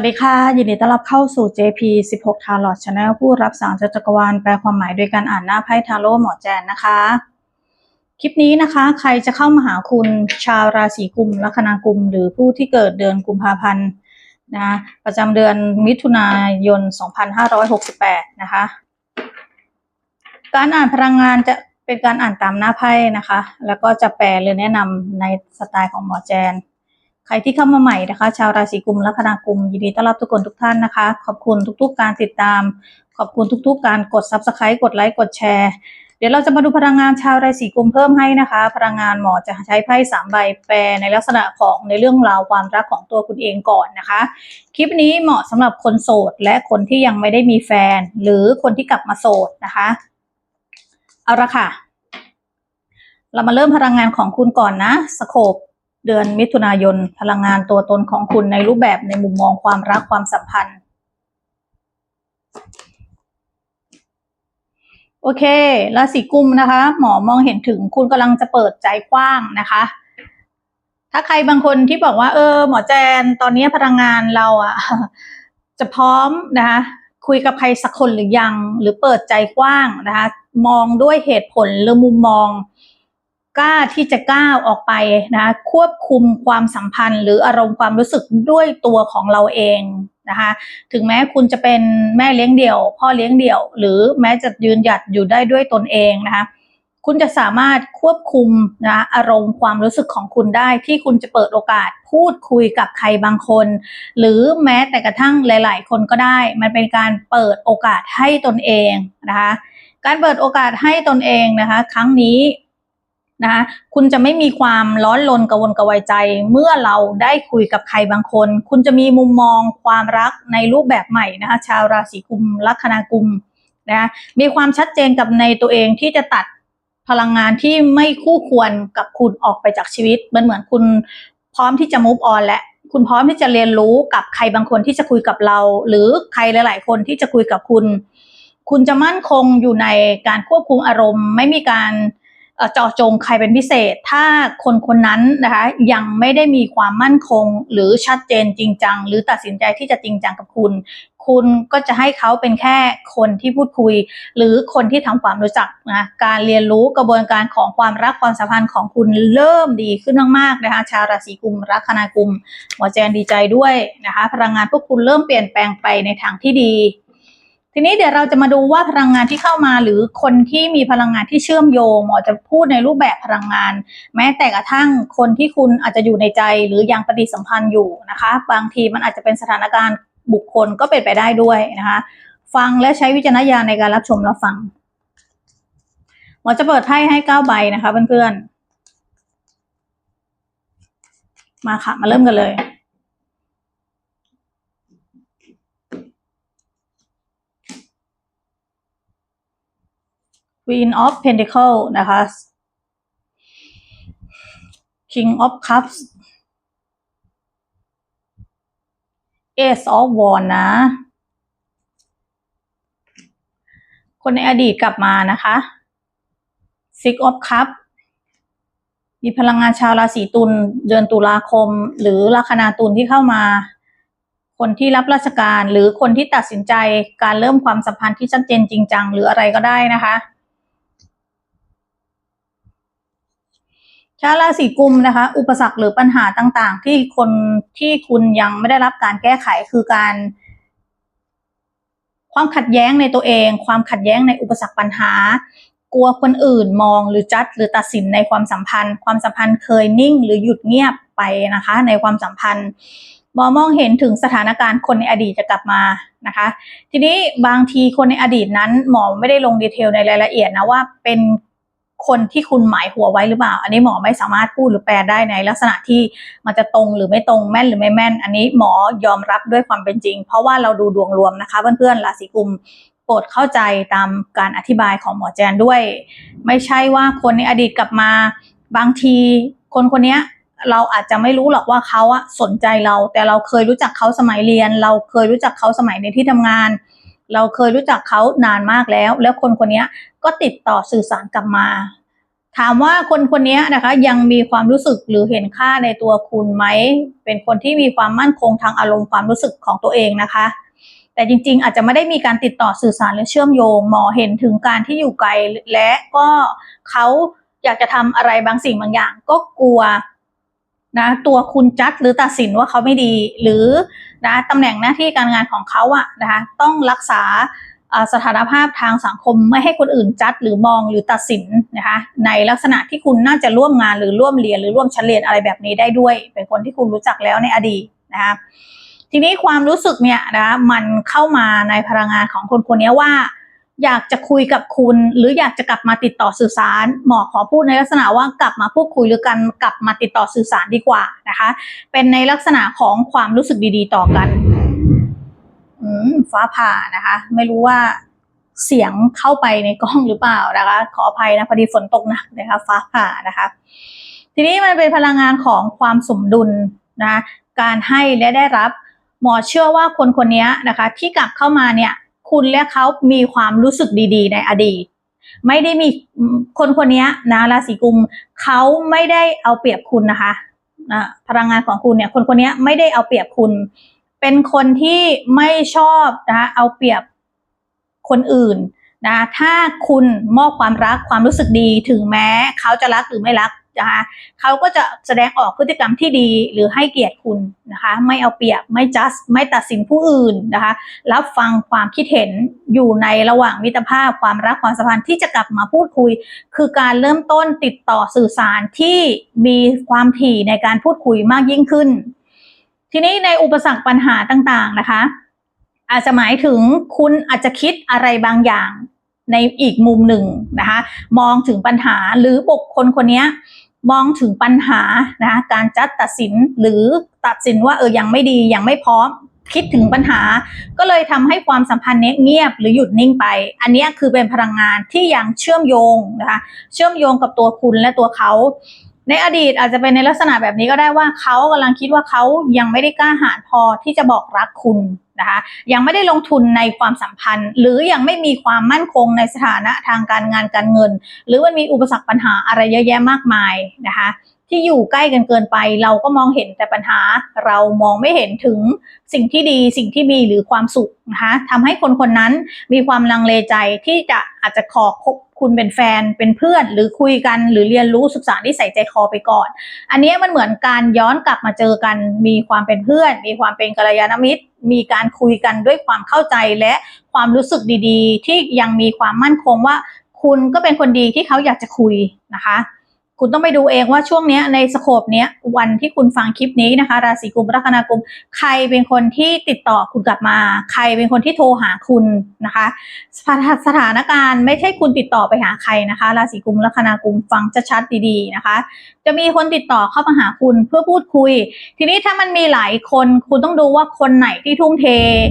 สวัสดีค่ะ ยินดีต้อนรับเข้าสู่ JP 16 Tarot Channel ผู้รับสารจากจักรวาลแปลความหมายโดยการอ่านหน้าไพ่ทาโร่หมอแจนนะคะ คลิปนี้นะคะ ใครจะเข้ามาหาคุณชาวราศีกุมลัคนากุม หรือผู้ที่เกิดเดือนกุมภาพันธ์นะประจำเดือนมิถุนายน 2568 นะคะ การอ่านพลังงานจะเป็นการอ่านตามหน้าไพ่นะคะ แล้วก็จะแปลหรือแนะนำในสไตล์ของหมอแจน ใครที่เข้ามาใหม่นะคะ ชาวราศีกุมแลัคนากุมยินดีต้อนรับทุกคนทุกท่านนะคะ ขอบคุณทุกๆ การติดตาม ขอบคุณทุกๆ การกด subscribe กดไลค์กดแชร์เดี๋ยวเราจะมาดูพลังงานชาวราศีกุมเพิ่มให้นะคะ พลังงานหมอจะใช้ไพ่สามใบแปลในลักษณะของในเรื่องราวความรักของตัวคุณเองก่อนนะคะ คลิปนี้เหมาะสำหรับคนโสดและคนที่ยังไม่ได้มีแฟน หรือคนที่กลับมาโสดนะคะ เอาละค่ะ เรามาเริ่มพลังงานของคุณก่อนนะสโคป เดือนมิถุนายน พลังงานตัวตนของคุณในรูปแบบในมุมมองความรักความสัมพันธ์ โอเคราศีกุมนะคะ หมอมองเห็นถึงคุณกำลังจะเปิดใจกว้างนะคะ ถ้าใครบางคนที่บอกว่า เออ หมอแจนตอนนี้พลังงานเราอะจะพร้อมนะคะคุยกับใครสักคนหรือยัง หรือเปิดใจกว้างนะคะ มองด้วยเหตุผลหรือมุมมอง กล้าที่จะก้าวออกไปนะคะควบคุมความสัมพันธ์ หรืออารมณ์ความรู้สึกด้วยตัวของเราเองนะคะถึงแม้คุณจะเป็นแม่เลี้ยงเดี่ยว พ่อเลี้ยงเดี่ยว หรือแม้จะยืนหยัดอยู่ได้ด้วยตนเองนะคะคุณจะสามารถควบคุมนะอารมณ์ความรู้สึกของคุณได้ที่คุณจะเปิดโอกาสพูดคุยกับใครบางคน หรือแม้แต่กระทั่งหลาย ๆ คนก็ได้ มันเป็นการเปิดโอกาสให้ตนเองนะคะการเปิดโอกาสให้ตนเองนะคะ ครั้งนี้ นะคะคุณจะไม่มีความร้อนรนกระวนกระวายใจ เมื่อเราได้คุยกับใครบางคน คุณจะมีมุมมองความรักในรูปแบบใหม่นะคะชาวราศีกุมลัคนากุมนะะมีความชัดเจนกับในตัวเองที่จะตัดพลังงานที่ไม่คู่ควรกับคุณออกไปจากชีวิต มันเหมือนคุณพร้อมที่จะ move on และคุณพร้อมที่จะเรียนรู้กับใครบางคนที่จะคุยกับเรา หรือใครหลาย ๆ คนที่จะคุยกับคุณ คุณจะมั่นคงอยู่ในการควบคุมอารมณ์ ไม่มีการ เจาะจงใครเป็นพิเศษ ถ้าคนคนนั้นนะคะยังไม่ได้มีความมั่นคง หรือชัดเจนจริงจัง หรือตัดสินใจที่จะจริงจังกับคุณ คุณก็จะให้เขาเป็นแค่คนที่พูดคุย หรือคนที่ทำความรู้จักนะการเรียนรู้กระบวนการของความรักความสัมพันธ์ของคุณเริ่มดีขึ้นมากๆนะคะชาวราศีกุมลัคนากุมหมอแจนดีใจด้วยนะคะพลังงานพวกคุณเริ่มเปลี่ยนแปลงไปในทางที่ดี ทีนี้เดี๋ยวเราจะมาดูว่าพลังงานที่เข้ามาหรือคนที่มีพลังงานที่เชื่อมโยงหมอจะพูดในรูปแบบพลังงาน แม้แต่กระทั่งคนที่คุณอาจจะอยู่ในใจหรือยังปฏิสัมพันธ์อยู่นะคะ บางทีมันอาจจะเป็นสถานการณ์บุคคลก็เป็นไปได้ด้วยนะคะ ฟังและใช้วิจารณญาณในการรับชมรับฟังหมอจะเปิดไพ่ให้เก้าใบนะคะเพื่อนๆมาค่ะ มาเริ่มกันเลย Queen of Pentacle นะคะ King of Cups Ace of Wands นะ คนในอดีตกลับมานะคะ Six of Cups มีพลังงานชาวราศีตุลเดือนตุลาคม หรือลัคนาตุลที่เข้ามา คนที่รับราชการหรือคนที่ตัดสินใจการเริ่มความสัมพันธ์ที่ชัดเจนจริงจังหรืออะไรก็ได้นะคะ ชาวราศีกุมนะคะ อุปสรรคหรือปัญหาต่างๆ ที่คนที่คุณยังไม่ได้รับการแก้ไขคือการ ความขัดแย้งในตัวเอง ความขัดแย้งในอุปสรรคปัญหา กลัวคนอื่นมองหรือจัดหรือตัดสินในความสัมพันธ์ ความสัมพันธ์เคยนิ่งหรือหยุดเงียบไปนะคะ ในความสัมพันธ์มอมองเห็นถึงสถานการณ์คนในอดีตจะกลับมานะคะ ทีนี้บางทีคนในอดีตนั้นหมอไม่ได้ลงดีเทลในรายละเอียดนะว่าเป็น คนที่คุณหมายหัวไว้หรือเปล่า อันนี้หมอไม่สามารถพูดหรือแปลได้ในลักษณะที่มันจะตรงหรือไม่ตรงแม่นหรือไม่แม่น อันนี้หมอยอมรับด้วยความเป็นจริง เพราะว่าเราดูดวงรวมนะคะ เพื่อนๆราศีกุมโปรดเข้าใจตามการอธิบายของหมอแจนด้วย ไม่ใช่ว่าคนในอดีตกลับมาบางทีคนคนนี้เราอาจจะไม่รู้หรอกว่าเขาอะสนใจเรา แต่เราเคยรู้จักเขาสมัยเรียน เราเคยรู้จักเขาสมัยในที่ทำงาน เราเคยรู้จักเขานานมากแล้ว แล้วคนคนนี้ก็ติดต่อสื่อสารกลับมา ถามว่าคนคนนี้นะคะ ยังมีความรู้สึกหรือเห็นค่าในตัวคุณไหม เป็นคนที่มีความมั่นคงทางอารมณ์ความรู้สึกของตัวเองนะคะ แต่จริง ๆ อาจจะไม่ได้มีการติดต่อสื่อสารหรือเชื่อมโยง หมอเห็นถึงการที่อยู่ไกลและก็เขาอยากจะทำอะไรบางสิ่งบางอย่าง ก็กลัว นะตัวคุณจัดหรือตัดสินว่าเขาไม่ดี หรือนะตำแหน่งหน้าที่การงานของเขาอะนะคะต้องรักษาสถานภาพทางสังคมไม่ให้คนอื่นจัดหรือมองหรือตัดสินนะคะในลักษณะที่คุณน่าจะร่วมงานหรือร่วมเรียนหรือร่วมชั้นเรียนอะไรแบบนี้ได้ด้วย เป็นคนที่คุณรู้จักแล้วในอดีตนะคะทีนี้ความรู้สึกเนี่ยนะมันเข้ามาในพลังงานของคนคนนี้ว่า อยากจะคุยกับคุณ หรืออยากจะกลับมาติดต่อสื่อสาร หมอขอพูดในลักษณะว่ากลับมาพูดคุยหรือกันกลับมาติดต่อสื่อสารดีกว่านะคะ เป็นในลักษณะของความรู้สึกดีๆต่อกันอืมฟ้าผ่านะคะ ไม่รู้ว่าเสียงเข้าไปในกล้องหรือเปล่านะคะ ขออภัยนะพอดีฝนตกหนักนะคะ ฟ้าผ่านะคะ ทีนี้มันเป็นพลังงานของความสมดุลนะะการให้และได้รับ หมอเชื่อว่าคนคนนี้นะคะ ที่กลับเข้ามาเนี่ย คุณและเขามีความรู้สึกดีๆ ในอดีต ไม่ได้มีคนคนนี้นะราศีกุมเขาไม่ได้เอาเปรียบคุณนะคะนะพลังงานของคุณเนี่ย คนคนนี้ไม่ได้เอาเปรียบคุณ เป็นคนที่ไม่ชอบนะคะเอาเปรียบคนอื่นนะถ้าคุณมอบความรักความรู้สึกดีถึงแม้เขาจะรักหรือไม่รัก นะคะเขาก็จะแสดงออกพฤติกรรมที่ดีหรือให้เกียรติคุณนะคะ ไม่เอาเปรียบไม่จัดไม่ตัดสินผู้อื่นนะคะ รับฟังความคิดเห็นอยู่ในระหว่างมิตรภาพความรักความสัมพันธ์ที่จะกลับมาพูดคุย คือการเริ่มต้นติดต่อสื่อสารที่มีความถี่ในการพูดคุยมากยิ่งขึ้น ทีนี้ในอุปสรรคปัญหาต่างๆนะคะ อาจจะหมายถึงคุณอาจจะคิดอะไรบางอย่างในอีกมุมหนึ่งนะคะ มองถึงปัญหาหรือบุคคลคนนี้ มองถึงปัญหานะการจัดตัดสินหรือตัดสินว่าเออยังไม่ดียังไม่พร้อมคิดถึงปัญหา ก็เลยทำให้ความสัมพันธ์เนี้ยเงียบหรือหยุดนิ่งไป อันนี้คือเป็นพลังงานที่ยังเชื่อมโยงนะคะเชื่อมโยงกับตัวคุณและตัวเขา ในอดีตอาจจะเป็นในลักษณะแบบนี้ก็ได้ว่าเขากำลังคิดว่าเขายังไม่ได้กล้าหาญพอที่จะบอกรักคุณ นะคะยังไม่ได้ลงทุนในความสัมพันธ์ หรือยังไม่มีความมั่นคงในสถานะทางการงานการเงิน หรือมันมีอุปสรรคปัญหาอะไรเยอะแยะมากมายนะคะ ที่อยู่ใกล้กันเกินไป เราก็มองเห็นแต่ปัญหา เรามองไม่เห็นถึงสิ่งที่ดีสิ่งที่มีหรือความสุขนะคะทำให้คนคนนั้นมีความลังเลใจที่จะอาจจะขอคบคุณเป็นแฟนเป็นเพื่อนหรือคุยกันหรือเรียนรู้ศึกษาที่ใส่ใจคอไปก่อน อันนี้มันเหมือนการย้อนกลับมาเจอกัน มีความเป็นเพื่อน มีความเป็นกัลยาณมิตร มีการคุยกันด้วยความเข้าใจและความรู้สึกดีๆ ที่ยังมีความมั่นคงว่า คุณก็เป็นคนดีที่เขาอยากจะคุยนะคะ คุณต้องไปดูเองว่าช่วงนี้ในสโคปนี้วันที่คุณฟังคลิปนี้นะคะ ราศีกุมลัคนากุม ใครเป็นคนที่ติดต่อคุณกลับมา ใครเป็นคนที่โทรหาคุณนะคะสถาสถานการณ์ไม่ใช่คุณติดต่อไปหาใครนะคะ ราศีกุมลัคนากุมฟังชัดๆดีๆนะคะ จะมีคนติดต่อเข้ามาหาคุณเพื่อพูดคุย ทีนี้ถ้ามันมีหลายคนคุณต้องดูว่าคนไหนที่ทุ่มเท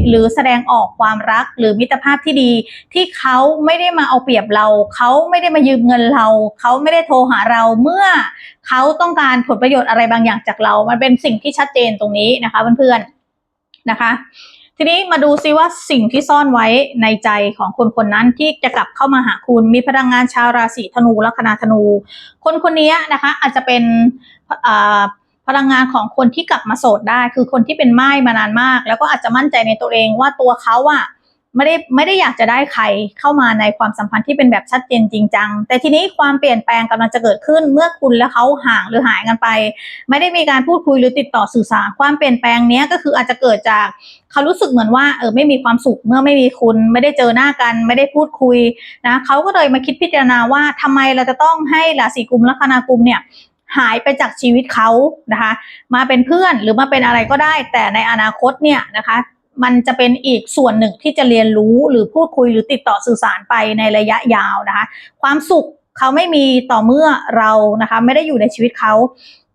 หรือแสดงออกความรักหรือมิตรภาพที่ดี ที่เขาไม่ได้มาเอาเปรียบเรา เขาไม่ได้มายืมเงินเรา เขาไม่ได้โทรหาเราเมื่อเขาต้องการผลประโยชน์อะไรบางอย่างจากเรา มันเป็นสิ่งที่ชัดเจนตรงนี้นะคะเพื่อนๆนะคะ ทีนี้มาดูซิว่าสิ่งที่ซ่อนไว้ในใจของคนคนนั้นที่จะกลับเข้ามาหาคุณมีพลังงานชาวราศีธนูลัคนาธนู คนคนนี้นะคะอาจจะเป็นพลังงานของคนที่กลับมาโสดได้ คือคนที่เป็นไม้มานานมาก แล้วก็อาจจะมั่นใจในตัวเองว่าตัวเขาอะ ไม่ได้ไม่ได้อยากจะได้ใครเข้ามาในความสัมพันธ์ที่เป็นแบบชัดเจนจริงจัง แต่ทีนี้ความเปลี่ยนแปลงกำลังจะเกิดขึ้นเมื่อคุณและเขาห่างหรือหายกันไป ไม่ได้มีการพูดคุยหรือติดต่อสื่อสารความเปลี่ยนแปลงนี้ก็คืออาจจะเกิดจากเขารู้สึกเหมือนว่าเออไม่มีความสุขเมื่อไม่มีคุณ ไม่ได้เจอหน้ากัน ไม่ได้พูดคุยนะเขาก็เลยมาคิดพิจารณาว่าทำไมเราจะต้องให้ราศีกุมลัคนากุมเนี่ยหายไปจากชีวิตเขานะคะ มาเป็นเพื่อนหรือมาเป็นอะไรก็ได้ แต่ในอนาคตเนี่ยนะคะ มันจะเป็นอีกส่วนหนึ่งที่จะเรียนรู้หรือพูดคุยหรือติดต่อสื่อสารไปในระยะยาวนะคะ ความสุขเขาไม่มีต่อเมื่อเรานะคะ ไม่ได้อยู่ในชีวิตเขา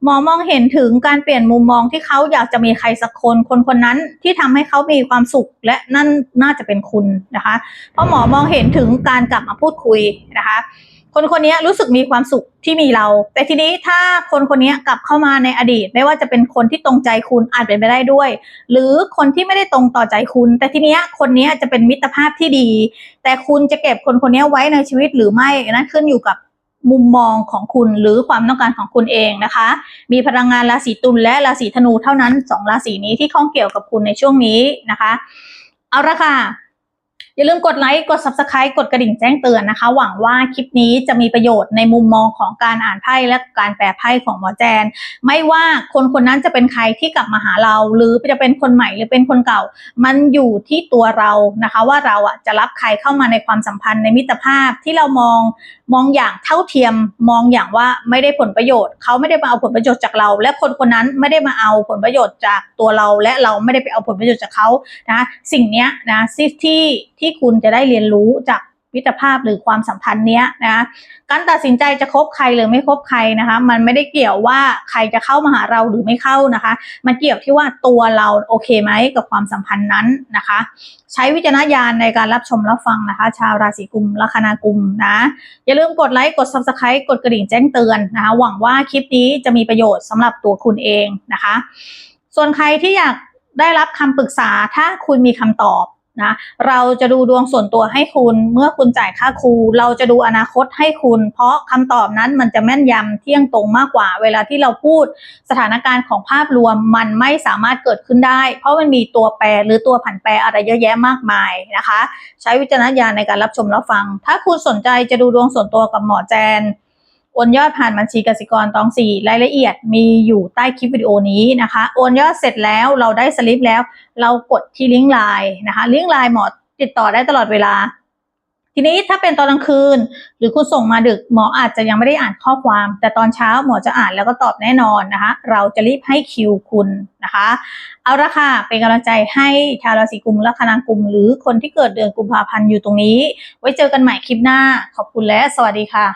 หมอมองเห็นถึงการเปลี่ยนมุมมองที่เขาอยากจะมีใครสักคน คนคนนั้นที่ทำให้เขามีความสุขและนั่นน่าจะเป็นคุณนะคะ เพราะหมอมองเห็นถึงการกลับมาพูดคุยนะคะ คนคนนี้รู้สึกมีความสุขที่มีเรา แต่ทีนี้ถ้าคนคนนี้กลับเข้ามาในอดีต ไม่ว่าจะเป็นคนที่ตรงใจคุณอาจเป็นไปได้ด้วย หรือคนที่ไม่ได้ตรงต่อใจคุณ แต่ทีนี้คนนี้จะเป็นมิตรภาพที่ดี แต่คุณจะเก็บคนคนนี้ไว้ในชีวิตหรือไม่นั่นขึ้นอยู่กับมุมมองของคุณหรือความต้องการของคุณเองนะคะ มีพลังงานราศีตุลและราศีธนูเท่านั้นสองราศีนี้ที่ข้องเกี่ยวกับคุณในช่วงนี้นะคะ เอาละค่ะ อย่าลืมกดไลค์ กด Subscribe กดกระดิ่งแจ้งเตือนนะคะ หวังว่าคลิปนี้จะมีประโยชน์ในมุมมองของการอ่านไพ่และการแปลไพ่ของหมอแจน ไม่ว่าคนคนนั้นจะเป็นใครที่กลับมาหาเรา หรือจะเป็นคนใหม่หรือเป็นคนเก่า มันอยู่ที่ตัวเรานะคะ ว่าเราอะจะรับใครเข้ามาในความสัมพันธ์ในมิตรภาพที่เรามองมองอย่างเท่าเทียมมองอย่างว่าไม่ได้ผลประโยชน์ เขาไม่ได้มาเอาผลประโยชน์จากเรา และคนคนนั้นไม่ได้มาเอาผลประโยชน์จากตัวเรา และเราไม่ได้ไปเอาผลประโยชน์จากเขานะสิ่งเนี้ยนะที่ที่คุณจะได้เรียนรู้จากมิตรภาพหรือความสัมพันธ์เนี้ยนะการตัดสินใจจะคบใครหรือไม่คบใครนะคะ มันไม่ได้เกี่ยวว่าใครจะเข้ามาหาเราหรือไม่เข้านะคะ มันเกี่ยวที่ว่าตัวเราโอเคไหมกับความสัมพันธ์นั้นนะคะ ใช้วิจารณญาณในการรับชมรับฟังนะคะ ชาวราศีกุมลัคนากุมนะอย่าลืมกดไลค์กด subscribe กดกระดิ่งแจ้งเตือนนะคะหวังว่าคลิปนี้จะมีประโยชน์สำหรับตัวคุณเองนะคะ ส่วนใครที่อยากได้รับคำปรึกษาถ้าคุณมีคำตอบ นะเราจะดูดวงส่วนตัวให้คุณเมื่อคุณจ่ายค่าครู เราจะดูอนาคตให้คุณ เพราะคำตอบนั้นมันจะแม่นยำเที่ยงตรงมากกว่า เวลาที่เราพูดสถานการณ์ของภาพรวมมันไม่สามารถเกิดขึ้นได้ เพราะมันมีตัวแปรหรือตัวผันแปรอะไรเยอะแยะมากมายนะคะ ใช้วิจารณญาณในการรับชมรับฟัง ถ้าคุณสนใจจะดูดวงส่วนตัวกับหมอแจน โอนยอดผ่านบัญชีกสิกรตองสี่รายละเอียดมีอยู่ใต้คลิปวิดีโอนี้นะคะ โอนยอดเสร็จแล้วเราได้สลิปแล้ว เรากดที่ลิงก์ไลน์นะคะลิงก์ไลน์หมอติดต่อได้ตลอดเวลา ทีนี้ถ้าเป็นตอนกลางคืน หรือคุณส่งมาดึกหมออาจจะยังไม่ได้อ่านข้อความ แต่ตอนเช้าหมอจะอ่านแล้วก็ตอบแน่นอนนะคะ เราจะรีบให้คิวคุณนะคะ เอาละค่ะเป็นกำลังใจให้ชาวราศีกุมและคณากุม หรือคนที่เกิดเดือนกุมภาพันธ์อยู่ตรงนี้ ไว้เจอกันใหม่คลิปหน้าขอบคุณและสวัสดีค่ะ